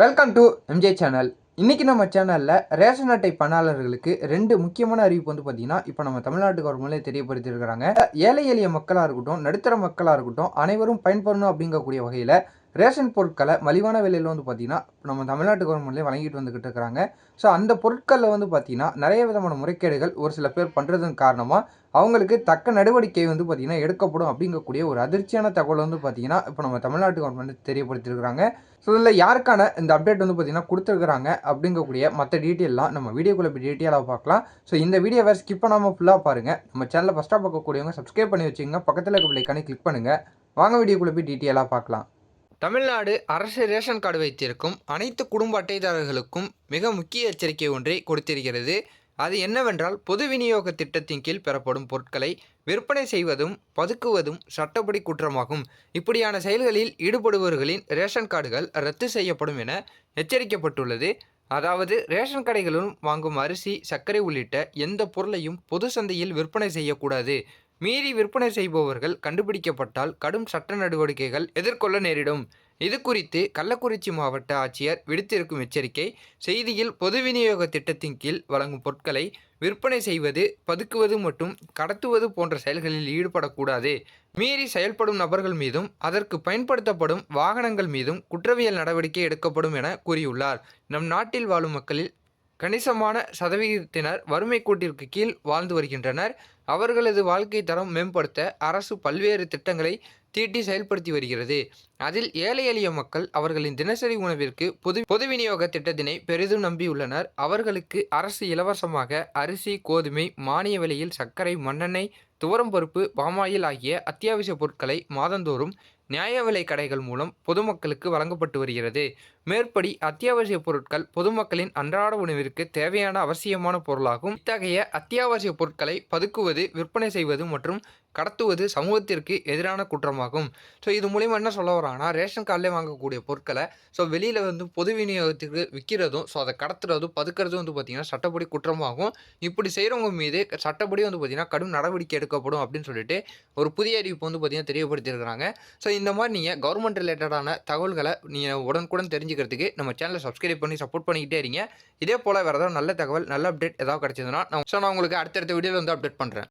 Welcome to MJ channel இன்றைக்கி நம்ம சேனலில் ரேஷன் அட்டை பணியாளர்களுக்கு ரெண்டு முக்கியமான அறிவிப்பு வந்து பார்த்தீங்கன்னா இப்போ நம்ம தமிழ்நாட்டு கவர்மெண்ட்லேயே தெரியப்படுத்தியிருக்கிறாங்க. ஏழை எளிய மக்களாக இருக்கட்டும் நடுத்தர மக்களாக இருக்கட்டும் அனைவரும் பயன்படணும் அப்படிங்கக்கூடிய வகையில் ரேஷன் பொருட்களை மலிவான விலையில் வந்து பார்த்தீங்கன்னா நம்ம தமிழ்நாட்டு கவர்மெண்ட்லேயே வழங்கிட்டு வந்துக்கிட்டு இருக்கிறாங்க. ஸோ அந்த பொருட்களில் வந்து பார்த்தீங்கன்னா நிறைய விதமான முறைகேடுகள் ஒரு சில பேர் பண்ணுறதன் காரணமாக அவங்களுக்கு தக்க நடவடிக்கை வந்து பார்த்தீங்கன்னா எடுக்கப்படும் அப்படிங்கக்கூடிய ஒரு அதிர்ச்சியான தகவல் வந்து பார்த்தீங்கன்னா இப்போ நம்ம தமிழ்நாட்டு கவர்மெண்ட் தெரியப்படுத்திருக்கிறாங்க ஸோ இதில் யாருக்கான இந்த அப்டேட் வந்து பார்த்தீங்கன்னா கொடுத்துருக்குறாங்க அப்படிங்கக்கூடிய மற்ற டீட்டெயிலாம் நம்ம வீடியோக்குள்ளே போய் டீட்டெயிலாக பார்க்கலாம். ஸோ இந்த வீடியோவை ஸ்கிப் பண்ணாமல் ஃபுல்லாக பாருங்கள் நம்ம சேனலை ஃபஸ்ட்டாக பார்க்கக்கூடியவங்க சப்ஸ்கிரைப் பண்ணி வச்சுங்க பக்கத்தில் இருக்க பிள்ளைக்கானே கிளிக் பண்ணுங்கள் வாங்க வீடியோக்குள்ளே போய் டீட்டெயிலாக பார்க்கலாம். தமிழ்நாடு அரசு ரேஷன் கார்டு வைத்திருக்கும் அனைத்து குடும்ப அட்டைதாரர்களுக்கும் மிக முக்கிய எச்சரிக்கை ஒன்றை கொடுத்திருக்கிறது. அது என்னவென்றால் பொது விநியோக திட்டத்தின் கீழ் பெறப்படும் பொருட்களை விற்பனை செய்வதும் பதுக்குவதும் சட்டப்படி குற்றமாகும். இப்படியான செயல்களில் ஈடுபடுபவர்களின் ரேஷன் கார்டுகள் ரத்து செய்யப்படும் என எச்சரிக்கப்பட்டுள்ளது. அதாவது ரேஷன் கடைகளும் வாங்கும் அரிசி சர்க்கரை உள்ளிட்ட எந்த பொருளையும் பொது சந்தையில் விற்பனை செய்யக்கூடாது. மீறி விற்பனை செய்பவர்கள் கண்டுபிடிக்கப்பட்டால் கடும் சட்ட நடவடிக்கைகள் எதிர்கொள்ள நேரிடும். இது குறித்து கள்ளக்குறிச்சி மாவட்ட ஆட்சியர் விடுத்திருக்கும் எச்சரிக்கை செய்தியில் பொது விநியோக திட்டத்தின் கீழ் வழங்கும் பொருட்களை விற்பனை செய்வது பதுக்குவது மற்றும் கடத்துவது போன்ற செயல்களில் ஈடுபடக்கூடாது. மீறி செயல்படும் நபர்கள் மீதும் அதற்கு பயன்படுத்தப்படும் வாகனங்கள் மீதும் குற்றவியல் நடவடிக்கை எடுக்கப்படும் என கூறியுள்ளார். நம் நாட்டில் வாழும் மக்களில் கணிசமான சதவிகிதத்தினர் வறுமை கோட்டிற்கு கீழ் வாழ்ந்து வருகின்றனர். அவர்களது வாழ்க்கை தரம் மேம்படுத்த அரசு பல்வேறு திட்டங்களை தீட்டி செயல்படுத்தி வருகிறது. அதில் ஏழை எளிய மக்கள் அவர்களின் தினசரி உணவிற்கு பொது பொது விநியோக திட்டத்தினை பெரிதும் நம்பியுள்ளனர் அவர்களுக்கு அரசு இலவசமாக அரிசி கோதுமை மானிய விலையில் சர்க்கரை மண்ணெண்ணெய் துவரம் பருப்பு பாமாயில் ஆகிய அத்தியாவசிய பொருட்களை மாதந்தோறும் நியாய விலை கடைகள் மூலம் பொதுமக்களுக்கு வழங்கப்பட்டு வருகிறது. மேற்படி அத்தியாவசிய பொருட்கள் பொதுமக்களின் அன்றாட உணவிற்கு தேவையான அவசியமான பொருளாகும். இத்தகைய அத்தியாவசிய பொருட்களை பதுக்குவது விற்பனை செய்வது மற்றும் கடத்துவது சமூகத்திற்கு எதிரான குற்றமாகும். ஸோ இது மூலிமா என்ன சொல்ல வராங்கன்னா ரேஷன் கார்டிலே வாங்கக்கூடிய பொருட்களை ஸோ வெளியில் வந்து பொது விநியோகத்துக்கு விற்கிறதும் ஸோ அதை கடத்துறதும் பதுக்கிறதும் வந்து பார்த்திங்கன்னா சட்டப்படி குற்றமாகும். இப்படி செய்கிறவங்க மீது சட்டப்படி வந்து பார்த்திங்கன்னா கடும் நடவடிக்கை எடுக்கப்படும் அப்படின்னு சொல்லிட்டு ஒரு புதிய அறிவிப்பு வந்து பார்த்திங்கன்னா தெரியப்படுத்தியிருக்கிறாங்க. ஸோ இந்த மாதிரி நீங்கள் கவர்மெண்ட் ரிலேட்டடான தகவல்களை நீங்கள் உடனுக்குடன் தெரிஞ்சுக்கிறதுக்கு நம்ம சேனலை சப்ஸ்கிரைப் பண்ணி சப்போர்ட் பண்ணிக்கிட்டே இருங்க. இதே போல் வேறு ஏதாவது நல்ல தகவல் நல்ல அப்டேட் ஏதாவது கிடச்சதுன்னா நான் ஸோ நான் உங்களுக்கு அடுத்தடுத்த வீடியோவில் வந்து அப்டேட் பண்ணுறேன்